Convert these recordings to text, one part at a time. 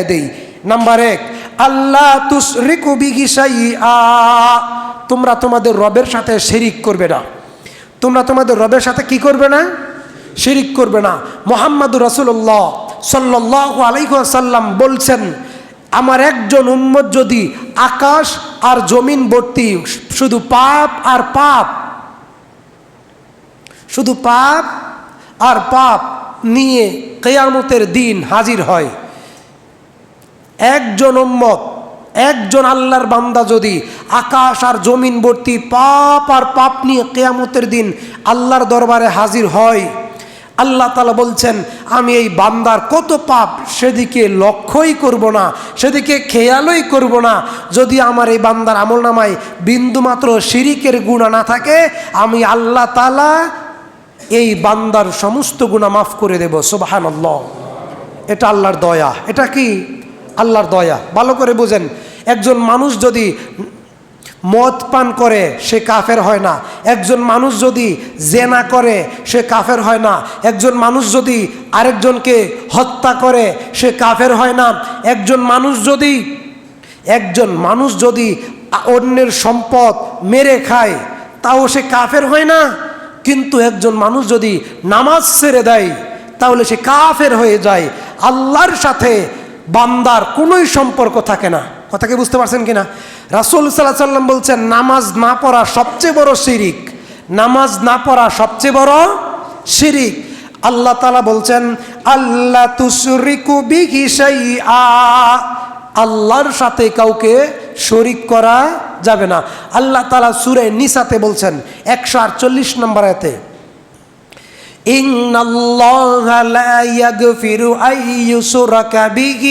শিখাইয়া দেই। নাম্বার এক আল্লাহ তুসরিকু বিহি শাইআ। তোমরা তোমাদের রবের সাথে শিরিক করবে না। তোমরা তোমাদের রবের সাথে কি করবে না? শিরিক করবে না। মোহাম্মদুর রসুল্লাহ সাল্লাহ আলাইসাল্লাম বলছেন, আমার একজন উম্মত যদি আকাশ আর জমিন ভর্তি, শুধু পাপ আর পাপ, শুধু পাপ আর পাপ নিয়ে কেয়ামতের দিন হাজির হয়। একজন উম্মত, একজন আল্লাহর বান্দা যদি আকাশ আর জমিন ভর্তি পাপ আর পাপ নিয়ে কেয়ামতের দিন আল্লাহর দরবারে হাজির হয়, আল্লাহ তালা বলছেন, আমি এই বান্দার কত পাপ সেদিকে লক্ষ্যই করব না, সেদিকে খেয়ালই করব না। যদি আমার এই বান্দার আমল নামায় বিন্দুমাত্র শিরিকের গুণা না থাকে, আমি আল্লাহ তালা এই বান্দার সমস্ত গুণা মাফ করে দেব। সুবাহান এটা আল্লাহর দয়া। এটা কি? আল্লাহর দয়া। ভালো করে বুঝেন, একজন মানুষ যদি মদ পান করে, সে কাফের হয় না। একজন মানুষ যদি জেনা করে, সে কাফের হয় না। একজন মানুষ যদি আরেকজনকে হত্যা করে, সে কাফের হয় না। একজন মানুষ যদি, একজন মানুষ যদি অন্যের সম্পদ মেরে খায়, তাও সে কাফের হয় না। কিন্তু একজন মানুষ যদি নামাজ ছেড়ে দেয়, তাহলে সে কাফের হয়ে যায়। আল্লাহর সাথে বান্দার কোনোই সম্পর্ক থাকে না। কথা কি বুঝতে পারছেন কিনা? রাসুল সাল্লাহ সাল্লাম বলছেন, নামাজ না পড়া সবচেয়ে বড় শিরিক। নামাজ না পড়া সবচেয়ে বড় শিরিক। আল্লাহ তালা বলছেন আল্লাহ তুসরিকু বিহি শাইআ। আল্লাহর সাথে কাউকে শরিক করা যাবে না। আল্লাহ তালা সুরে নিসাতে বলছেন, একশো আটচল্লিশ নম্বর এতে إن الله لا يغفر أن يشرك به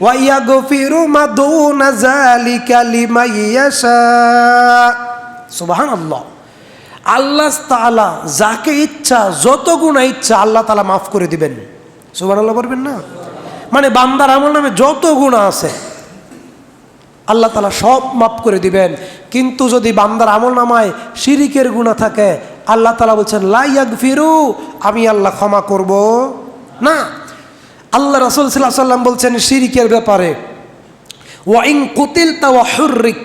ويغفر ما دون ذلك لمن يشاء سبحان الله আল্লাহ তাআলা যাকে ইচ্ছা যত গুণা ইচ্ছা আল্লাহ তাআলা মাফ করে দিবেন সুবাহ আল্লাহ বলবেন না মানে বান্দার আমল নামে যত গুণা আছে আল্লাহ তালা সব মাফ করে দিবেন কিন্তু যদি বান্দার আমল নামায় শিরিকের গুণা থাকে আল্লাহ তালা বলছেন লাইয়াক ফিরু আমি আল্লাহ ক্ষমা করব। না। আল্লাহ রসুল সাল্লাহ সাল্লাম বলছেন, শিরিকের ব্যাপারে। ওয়াইং কুতিল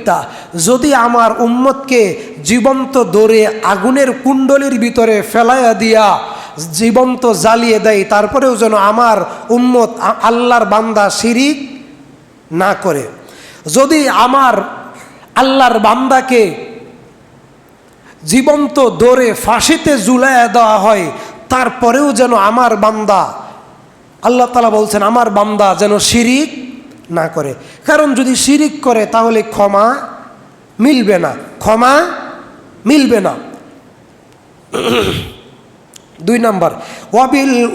তা যদি আমার উম্মতকে জীবন্ত দৌড়ে আগুনের কুণ্ডলির ভিতরে ফেলাইয়া দিয়া জীবন্ত জ্বালিয়ে দেয়, তারপরেও যেন আমার উম্মত আল্লাহর বান্দা শিরিক না করে। যদি আমার আল্লাহর বান্দাকে জীবন্ত দৌড়ে ফাঁসিতে জুলাইয়া দেওয়া হয়, তারপরেও যেন আমার বান্দা, আল্লাহ তালা বলছেন, আমার বান্দা যেন শিরিক না করে। কারণ যদি শিরিক করে, তাহলে ক্ষমা মিলবে না। ক্ষমা মিলবে না। দুই নম্বর, ওয়াবিল